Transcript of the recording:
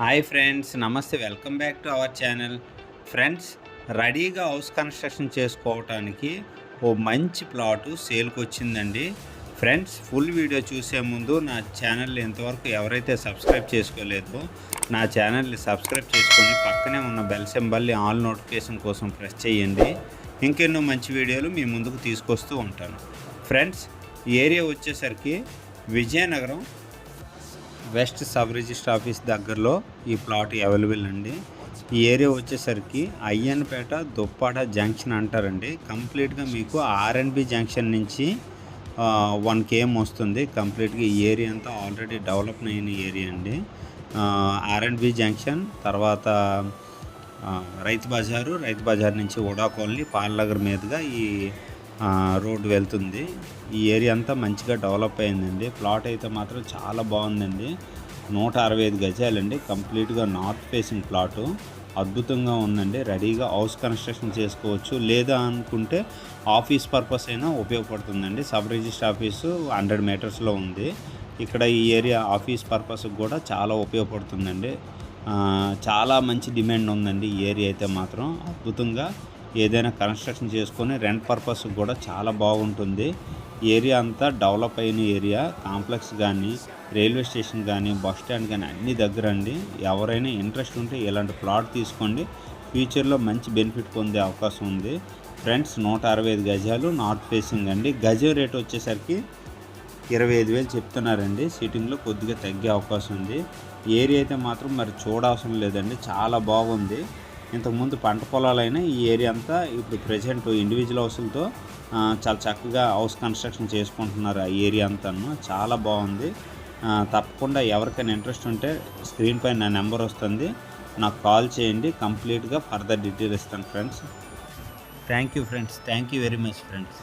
Hi friends నమస్తే. Welcome back to our channel. Friends రెడీగా house construction చేసుకోవటానికి ఓ మంచి ప్లాటు సేల్కి వచ్చిందండి. ఫ్రెండ్స్ ఫుల్ వీడియో చూసే ముందు నా ఛానల్ ఇంతవరకు ఎవరైతే సబ్స్క్రైబ్ చేసుకోలేదో నా ఛానల్ని సబ్స్క్రైబ్ చేసుకొని పక్కనే ఉన్న బెల్ సింబల్ని ఆల్ నోటిఫికేషన్ కోసం ప్రెస్ చేయండి. ఇంకెన్నో మంచి వీడియోలు మీ ముందుకు తీసుకొస్తూ ఉంటాను. ఫ్రెండ్స్ ఏరియా వచ్చేసరికి Vizianagaram west sub register office దగ్గరలో ఈ ప్లాట్ అవైలబుల్ అండి. ఈ ఏరియా వచ్చేసరికి అయ్యన్పేట దుప్పాట జంక్షన్ అంటారండి. కంప్లీట్గా మీకు ఆర్ఎన్బి జంక్షన్ నుంచి వన్ కేఎం వస్తుంది. కంప్లీట్గా ఈ ఏరియా అంతా ఆల్రెడీ డెవలప్ అయిన ఏరియా అండి. ఆర్ఎన్బి జంక్షన్ తర్వాత రైతు బజారు రైతు బజార్ నుంచి ఉడా కాలనీ పాలనగర్ మీదుగా ఈ రోడ్ రోడ్డు వెళ్తుంది. ఈ ఏరియా అంతా మంచిగా డెవలప్ అయిందండి. ప్లాట్ అయితే మాత్రం చాలా బాగుందండి. నూట అరవై ఐదు గజాలండి. కంప్లీట్గా నార్త్ ఫేసింగ్ ప్లాటు అద్భుతంగా ఉందండి. రెడీగా హౌస్ కన్స్ట్రక్షన్ చేసుకోవచ్చు. లేదా అనుకుంటే ఆఫీస్ పర్పస్ అయినా ఉపయోగపడుతుందండి. సబ్ రిజిస్టర్ ఆఫీసు హండ్రెడ్ మీటర్స్లో ఉంది. ఇక్కడ ఈ ఏరియా ఆఫీస్ పర్పస్కి కూడా చాలా ఉపయోగపడుతుందండి. చాలా మంచి డిమాండ్ ఉందండి ఈ ఏరియా అయితే మాత్రం. అద్భుతంగా ఏదైనా కన్స్ట్రక్షన్ చేసుకొని రెంట్ పర్పస్ కూడా చాలా బాగుంటుంది. ఏరియా అంతా డెవలప్ అయిన ఏరియా. కాంప్లెక్స్ కానీ రైల్వే స్టేషన్ కానీ బస్ స్టాండ్ కానీ అన్ని దగ్గర అండి. ఎవరైనా ఇంట్రెస్ట్ ఉంటే ఇలాంటి ప్లాట్ తీసుకోండి. ఫ్యూచర్లో మంచి బెనిఫిట్ పొందే అవకాశం ఉంది. ఫ్రెండ్స్ నూట అరవై ఐదు గజాలు నార్త్ ఫేసింగ్ అండి. గజం రేట్ వచ్చేసరికి ఇరవై ఐదు వేలు చెప్తున్నారండి. సీటింగ్లో కొద్దిగా తగ్గే అవకాశం ఉంది. ఏరియా అయితే మాత్రం మరి చూడవసరం లేదండి చాలా బాగుంది. ఇంతకుముందు పంట పొలాలైనా ఈ ఏరియా అంతా ఇప్పుడు ప్రజెంట్ ఇండివిజువల్ హౌస్లతో చాలా చక్కగా హౌస్ కన్స్ట్రక్షన్ చేసుకుంటున్నారు ఆ ఏరియా అంతాను. చాలా బాగుంది. తప్పకుండా ఎవరికైనా ఇంట్రెస్ట్ ఉంటే స్క్రీన్ పైన నా నెంబర్ వస్తుంది. నాకు కాల్ చేయండి. కంప్లీట్గా ఫర్దర్ డీటెయిల్ ఇస్తాను friends thank you friends thank you very much friends